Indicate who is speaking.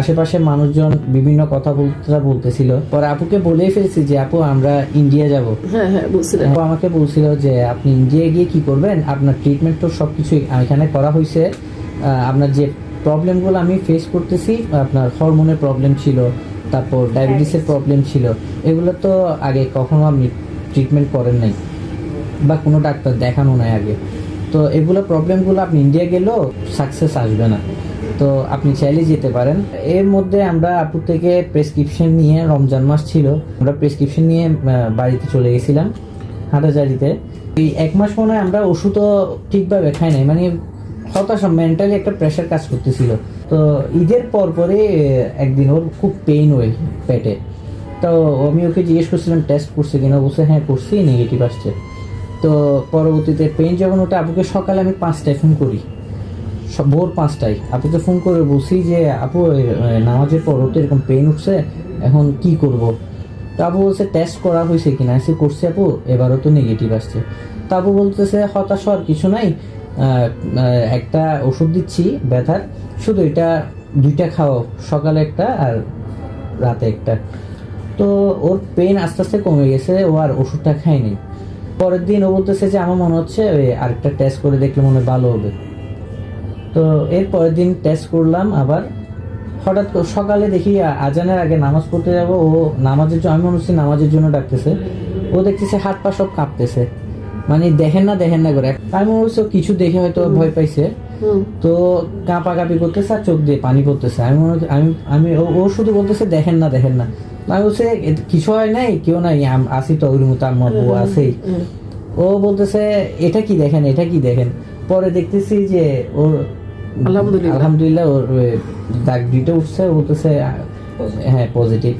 Speaker 1: আশেপাশে মানুষজন বিভিন্ন কথা বলতে বলতেছিল। পরে আপুকে বলেই ফেলছি যে আপু আমরা ইন্ডিয়া যাব।
Speaker 2: হ্যাঁ হ্যাঁ বলছিলেন
Speaker 1: আপু আমাকে বলছিল যে আপনি ইন্ডিয়া গিয়ে কি করবেন? আপনার ট্রিটমেন্ট তো সব কিছুই এখানে করা হয়েছে আপনার যে প্রবলেমগুলো আমি ফেস করতেছি আপনার হরমোনের প্রবলেম ছিল তারপর ডায়াবেটিসের প্রবলেম ছিল এগুলো তো আগে কখনো আপনি ট্রিটমেন্ট করেন নাই বা কোনো ডাক্তার দেখানো নাই আগে। তো এগুলো প্রবলেমগুলো আপনি ইন্ডিয়া গেলেও সাকসেস আসবে না। তো আপনি চাইলে যেতে পারেন। এর মধ্যে আমরা আপু থেকে প্রেসক্রিপশন নিয়ে রমজান মাস ছিল, আমরা প্রেসক্রিপশন নিয়ে বাড়িতে চলে গেছিলাম, হাঁটাজারিতে। এই এক মাস মনে হয় আমরা ওষুধও ঠিকভাবে খাই নাই মানে হতাশা মেন্টালি একটা প্রেশার কাজ করতেছিল। তো ঈদের পর পরে একদিন ওর খুব পেইন হয় পেটে। তো আমি ওকে জিজ্ঞেস করছিলাম টেস্ট করছে কিনা? বলছে হ্যাঁ করছি নেগেটিভ আসছে। তো পরবর্তীতে পেন যখন ওটা আপুকে সকালে আমি পাঁচটায় ফোন করি। ভোর পাঁচটায়। আপুকে ফোন করে বলছি যে, আপু নামাজের পর তো এরকম পেন উঠছে এখন কি করব? তো আপু বলছে টেস্ট করা হয়েছে কিনা? এসে করছে আপু, এবারও তো নেগেটিভ আসছে। তো আপু বলতেছে, হতাশ হওয়ার কিছু নাই একটা ওষুধ দিচ্ছি ব্যথার, শুধু এটা দুইটা খাও সকালে একটা আর রাতে একটা। তো ওর পেন আস্তে আস্তে কমে গেছে, ও আর ওষুধটা খায়নি। পরের দিন ও বলতেছে যে, আমার মনে হচ্ছে, ওই আরেকটা টেস্ট করে দেখলে মনে হয় ভালো হবে। তো এর পরের দিন টেস্ট করলাম আবার হঠাৎ সকালে দেখি আজানের আগে নামাজ পড়তে যাব ও নামাজের জন্য আমি মনে হচ্ছে নামাজের জন্য ডাকতেছে। ও দেখতেছে হাত পা সব কাঁপতেছে। মানে দেখেন না দেখেন না করে। আমি মনে হচ্ছে কিছু দেখে হয়তো ভয় পাইছে। তো কাঁপা কাঁপি করতেছে আর চোখ দিয়ে পানি পড়তেছে। আমি মনে আমি আমি ও- শুধু বলতেছে দেখেন না দেখেন না। আমি বলছে কিছু হয় নাই? কেউ নাই? আসি তো ওই মতো আমার বউ আছেই। ও বলতেছে এটা কি দেখেন? এটা কি দেখেন? পরে দেখতেছি যে ওর
Speaker 2: আলহামদুলিল্লাহ।
Speaker 1: আলহামদুলিল্লাহ দাগ দুইটা উঠছে ও বলতেছে হ্যাঁ পজিটিভ